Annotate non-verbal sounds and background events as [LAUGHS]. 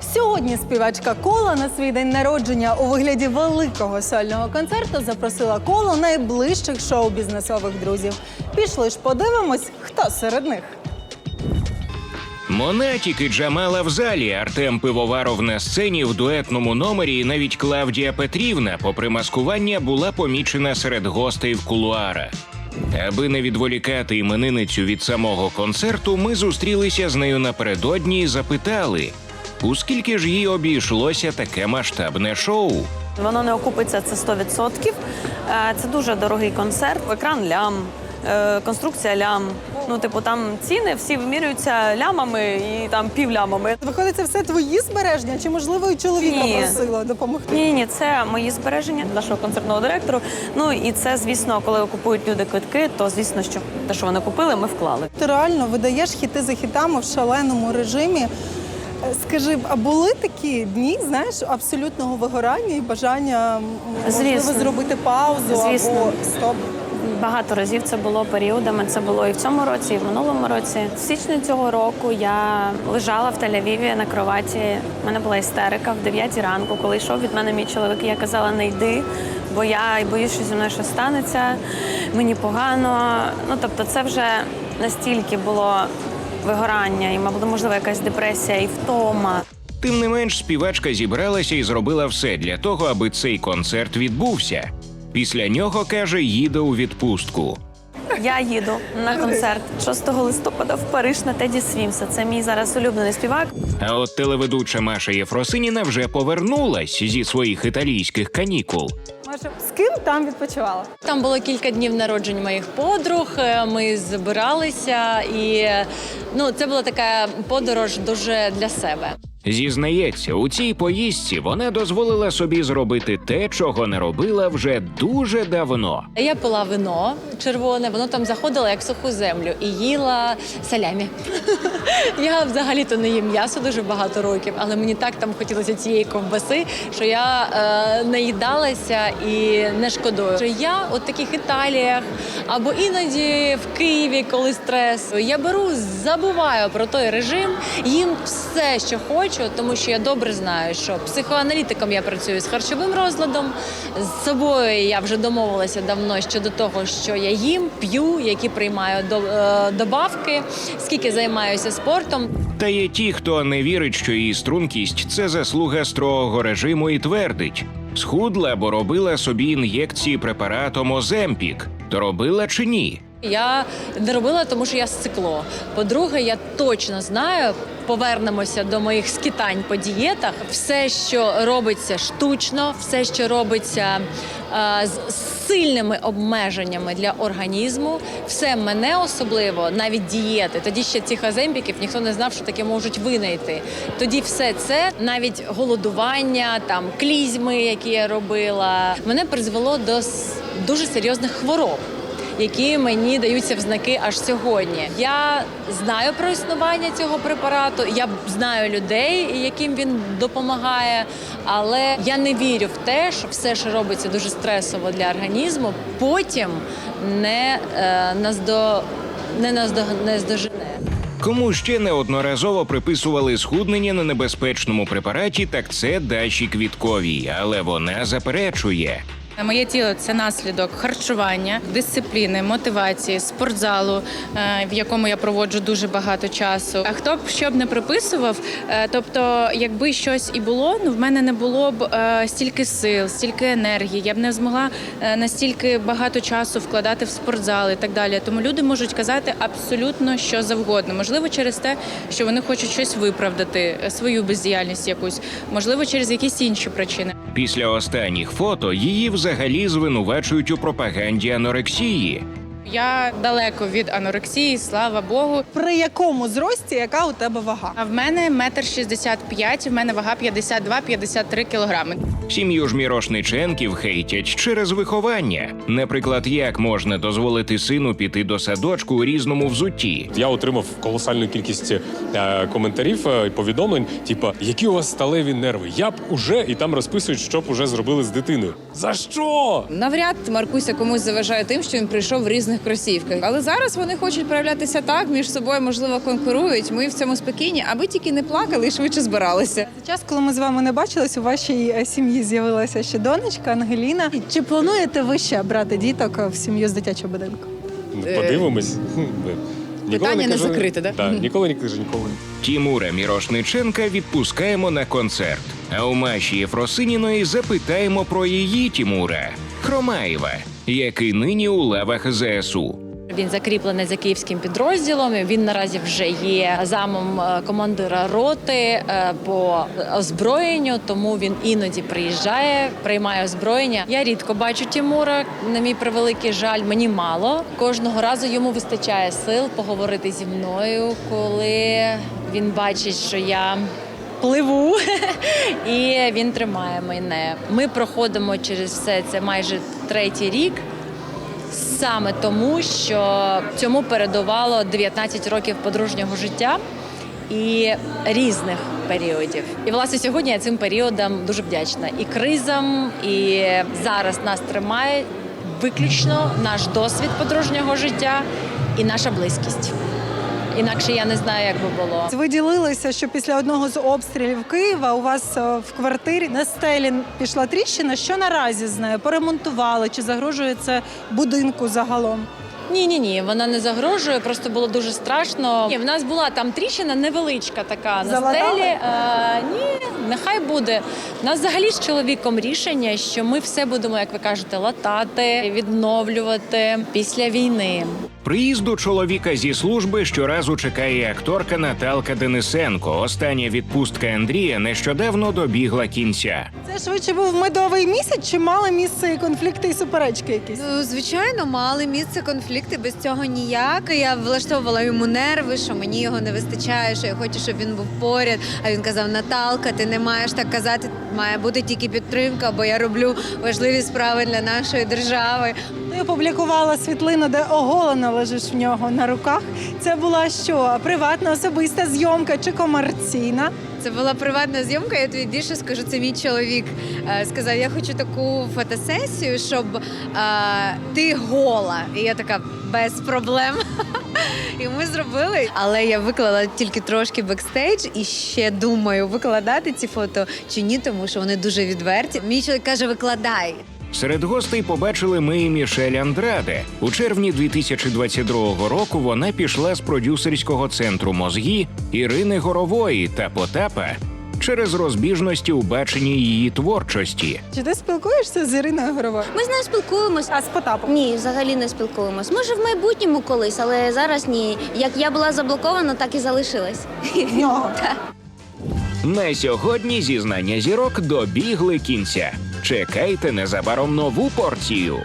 Сьогодні співачка Кола на свій день народження у вигляді великого сольного концерту запросила коло найближчих шоу-бізнесових друзів. Пішли ж подивимось, хто серед них. Монатік і Джамала в залі, Артем Пивоваров на сцені в дуетному номері, і навіть Клавдія Петрівна, попри маскування, була помічена серед гостей в кулуарах. Аби не відволікати іменинницю від самого концерту, ми зустрілися з нею напередодні і запитали, у скільки ж їй обійшлося таке масштабне шоу. Воно не окупиться це 100%. Е, Це дуже дорогий концерт. Екран лям, е, конструкція лям. Ну, типу, там ціни всі вимірюються лямами і там півлямами. Виходить, це все твої збереження, чи можливо і чоловіка Ні. просила допомогти? Ні, ні, це мої збереження нашого концертного директору. Ну і це, звісно, коли купують люди квитки, то звісно, що те, що вони купили, ми вклали. Ти реально видаєш хіти за хітами в шаленому режимі. Е, Скажи, а були такі дні, знаєш, абсолютного вигорання і бажання можливо Звісно. зробити паузу Звісно. або стоп? Багато разів це було періодами. Це було і в цьому році, і в минулому році. В січні цього року я лежала в Тель-Авіві на кроваті. У мене була істерика в 9 ранку, коли йшов від мене мій чоловік. і Я казала, не йди, бо я боюсь, що зі мною щось станеться. Мені погано. Ну тобто, це вже настільки було вигорання, і мабуть, можливо, якась депресія і втома. Тим не менш, співачка зібралася і зробила все для того, аби цей концерт відбувся. Після нього каже, їде у відпустку. Я їду на концерт 6 листопада в Париж на Теді Свімса. Це мій зараз улюблений співак. А от телеведуча Маша Єфросиніна вже повернулась зі своїх італійських канікул. Маша, з ким там відпочивала? Там було кілька днів народжень моїх подруг. е, Ми збиралися, і ну це була така подорож дуже для себе. Зізнається, у цій поїздці вона дозволила собі зробити те, чого не робила вже дуже давно. Я пила вино червоне, воно там заходило як суху землю і їла салямі. [LAUGHS] Я взагалі-то не їм м'ясо дуже багато років, але мені так там хотілося цієї ковбаси, що я е, наїдалася і не шкодую. Що Я от таких Італіях або іноді в Києві, коли стрес, я беру, забуваю про той режим, їм все, що хочу, тому що я добре знаю, що психоаналітиком я працюю з харчовим розладом. З собою я вже домовилася давно щодо того, що я їм, п'ю, які приймаю до, е, добавки, скільки займаюся спортом. Та є ті, хто не вірить, що її стрункість це заслуга строгого режиму і твердить. Схудла, бо робила собі ін'єкції препаратом Оземпік. То робила чи ні? Я не робила, тому що я сцикло. По-друге, я точно знаю, повернемося до моїх скитань по дієтах. Все, що робиться штучно, все, що робиться е, з сильними обмеженнями для організму, все мене особливо, навіть дієти. Тоді ще цих аземпіків ніхто не знав, що таке можуть винайти. Тоді все це, навіть голодування, там клізьми, які я робила, мене призвело до дуже серйозних хвороб які мені даються в знаки аж сьогодні. Я знаю про існування цього препарату. Я знаю людей, яким він допомагає, але я не вірю в те, що все, що робиться дуже стресово для організму, потім не е, наздо не наздо не здожене. Кому ще неодноразово приписували схуднення на небезпечному препараті, так це Даші Квітковій, але вона заперечує. Моє тіло це наслідок харчування, дисципліни, мотивації, спортзалу, е, в якому я проводжу дуже багато часу. А хто б що б не приписував, е, тобто, якби щось і було, ну в мене не було б е, стільки сил, стільки енергії. Я б не змогла настільки багато часу вкладати в спортзал і так далі. Тому люди можуть казати абсолютно що завгодно. Можливо, через те, що вони хочуть щось виправдати, свою бездіяльність якусь, можливо, через якісь інші причини. Після останніх фото її взагалі звинувачують у пропаганді анорексії. Я далеко від анорексії, слава Богу. При якому зрості, яка у тебе вага? А в мене метр шістдесят п'ять, в мене вага 52-53 кілограми. Сім'ю ж Мірошниченків хейтять через виховання. Наприклад, як можна дозволити сину піти до садочку у різному взутті. Я отримав колосальну кількість е, коментарів е, і повідомлень, типу, які у вас сталеві нерви. Я б уже і там розписують, що б уже зробили з дитиною. За що? Навряд Маркуся комусь заважає тим, що він прийшов в різних спортивних кросівках. Але зараз вони хочуть проявлятися так, між собою можливо конкурують. Ми в цьому спокійні, аби тільки не плакали і швидше збиралися. Час, коли ми з вами не бачились, у вашій е, сім'ї з'явилася ще донечка Ангеліна. Чи плануєте ви ще брати діток е, в сім'ю з дитячого будинку? Ну, Подивимось. [LAUGHS] Ніколи Питання не кажу- закрите, да? Так, ніколи не кажу ніколи. Тімура Мірошниченка відпускаємо на концерт. А у Маші Єфросиніної запитаємо про її Тімура Хромаєва, який нині у лавах ЗСУ. Він закріплений за київським підрозділом. Він наразі вже є замом е, командира роти е, по озброєнню, тому він іноді приїжджає, приймає озброєння. Я рідко бачу Тімура. На мій превеликий жаль, мені мало. Кожного разу йому вистачає сил поговорити зі мною, коли він бачить, що я. Пливу, [LAUGHS] і він тримає мене. Ми проходимо через все це майже третій рік. Саме тому, що цьому передувало 19 років подружнього життя і різних періодів. І власне сьогодні я цим періодам дуже вдячна. І кризам, і зараз нас тримає виключно наш досвід подружнього життя і наша близькість. Інакше я не знаю, як би було. Ви ділилися, що після одного з обстрілів Києва у вас е, в квартирі на стелі пішла тріщина. Що наразі з нею поремонтували? Чи загрожує це будинку загалом? Ні, ні, ні, вона не загрожує, просто було дуже страшно. Ні, в нас була там тріщина невеличка така на Залатали? стелі. Е, ні, нехай буде. У нас взагалі з чоловіком рішення, що ми все будемо, як ви кажете, латати, відновлювати після війни. Приїзду чоловіка зі служби щоразу чекає акторка Наталка Денисенко. Остання відпустка Андрія нещодавно добігла кінця. Це швидше був медовий місяць, чи мали місце конфлікти і суперечки якісь? Ну, звичайно, мали місце конфлікти, без цього ніяк. Я влаштовувала йому нерви, що мені його не вистачає, що я хочу, щоб він був поряд. А він казав: Наталка, ти не маєш так казати, має бути тільки підтримка, бо я роблю важливі справи для нашої держави. Ти опублікувала світлину, де оголено лежиш в нього на руках. Це була що? Приватна особиста зйомка чи комерційна? Це була приватна зйомка. Я тобі більше скажу, це мій чоловік е, сказав: я хочу таку фотосесію, щоб е, ти гола. І я така без проблем. [LAUGHS] І ми зробили, але я виклала тільки трошки бекстейдж і ще думаю, викладати ці фото чи ні, тому що вони дуже відверті. Мій чоловік каже, викладай. Серед гостей побачили ми і Мішель Андраде. У червні 2022 року вона пішла з продюсерського центру мозгі Ірини Горової та Потапа через розбіжності у баченні її творчості. Чи ти спілкуєшся з Іриною Горовою? Ми з нею спілкуємось. А з Потапом? Ні, взагалі не спілкуємось. Може, в майбутньому колись, але зараз ні. Як я була заблокована, так і залишилась. Нього. [LAUGHS] На сьогодні зізнання зірок добігли кінця. Чекайте незабаром нову порцію.